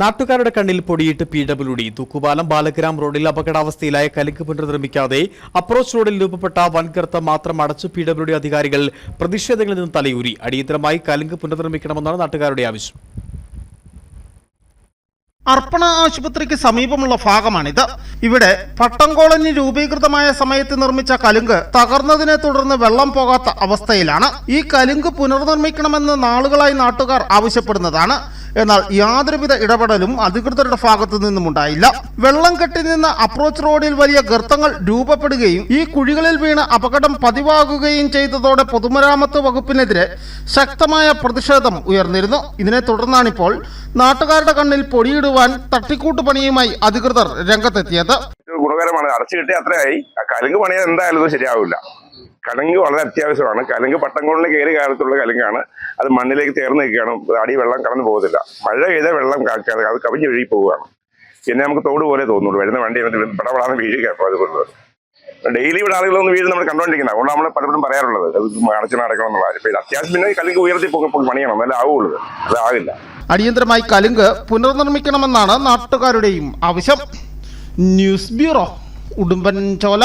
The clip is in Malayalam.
നാട്ടുകാരുടെ കണ്ണിൽ പൊടിയിട്ട് പി ഡബ്ല്യു ഡി. തൂക്കുപാലം ബാലഗ്രാം റോഡിൽ അപകടാവസ്ഥയിലായ കലുങ്ക് പുനർനിർമ്മിക്കാതെ അപ്രോച്ച് റോഡിൽ രൂപപ്പെട്ട വൻകർത്ത മാത്രം അടച്ചു പി ഡബ്ല്യു ഡി അധികാരികൾ പ്രതിഷേധങ്ങളിൽ നിന്ന് തലയൂരി. അടിയന്തരമായി കലിങ്ക് പുനർനിർമ്മിക്കണമെന്നാണ് നാട്ടുകാരുടെ ആവശ്യം. അർപ്പണ ആശുപത്രിക്ക് സമീപമുള്ള ഭാഗമാണിത്. ഇവിടെ പട്ടം കോളനി രൂപീകൃതമായ സമയത്ത് നിർമ്മിച്ച കലുങ്ക് തകർന്നതിനെ തുടർന്ന് വെള്ളം പോകാത്ത അവസ്ഥയിലാണ്. ഈ കലുങ്ക് പുനർനിർമ്മിക്കണമെന്ന് നാളുകളായി നാട്ടുകാർ ആവശ്യപ്പെടുന്നതാണ്. എന്നാൽ യാതൊരുവിധ ഇടപെടലും അധികൃതരുടെ ഭാഗത്തു നിന്നും ഉണ്ടായില്ല. വെള്ളം കെട്ടി നിന്ന് അപ്രോച്ച് റോഡിൽ വലിയ ഗർത്തങ്ങൾ രൂപപ്പെടുകയും ഈ കുഴികളിൽ വീണ് അപകടം പതിവാകുകയും ചെയ്തതോടെ പൊതുമരാമത്ത് വകുപ്പിനെതിരെ ശക്തമായ പ്രതിഷേധം ഉയർന്നിരുന്നു. ഇതിനെ തുടർന്നാണിപ്പോൾ നാട്ടുകാരുടെ കണ്ണിൽ പൊടിയിടുവാൻ തട്ടിക്കൂട്ട് പണിയുമായി അധികൃതർ രംഗത്തെത്തിയത്. ഗുണകരമാണ്. അടച്ചു കിട്ടിയ അത്രയായി. കലുങ്ക് പണിയാൻ എന്തായാലും ശരിയാവില്ല. കലങ്ക് വളരെ അത്യാവശ്യമാണ്. കലങ്ക് പട്ടംകോളിന് കയറി കാലത്തുള്ള കലങ്കാണ്. അത് മണ്ണിലേക്ക് ചേർന്ന് നിൽക്കുകയാണ്. അടി വെള്ളം കടന്നു പോകത്തില്ല. മഴ പെയ്ത വെള്ളം അത് കവിഞ്ഞ് വീഴി പോവുകയാണ്. പിന്നെ നമുക്ക് തോട് പോലെ തോന്നുള്ളൂ വരുന്ന വണ്ടി പടപടാന്ന് വീഴുക അപ്പോൾ അതുകൊണ്ട്. ഡെയിലി ഇവിടെ ആളുകളൊന്നും വീട് നമ്മൾ കണ്ടുകൊണ്ടിരിക്കുന്നത് അതുകൊണ്ട് നമ്മൾ പലപ്പോഴും പറയാറുള്ളത്. അത് അടച്ചു നടക്കണം എന്നുള്ളത് ഇപ്പൊ അത്യാവശ്യം പിന്നെ കലുങ്ക് ഉയർത്തി പണിയണം. എന്നാലേ ആവുള്ളൂ. അതാകില്ല അടിയന്തരമായി കലുങ്ക് പുനർനിർമ്മിക്കണമെന്നാണ് നാട്ടുകാരുടെയും ആവശ്യം. ന്യൂസ് ബ്യൂറോ ഉടുമ്പൻ ചോല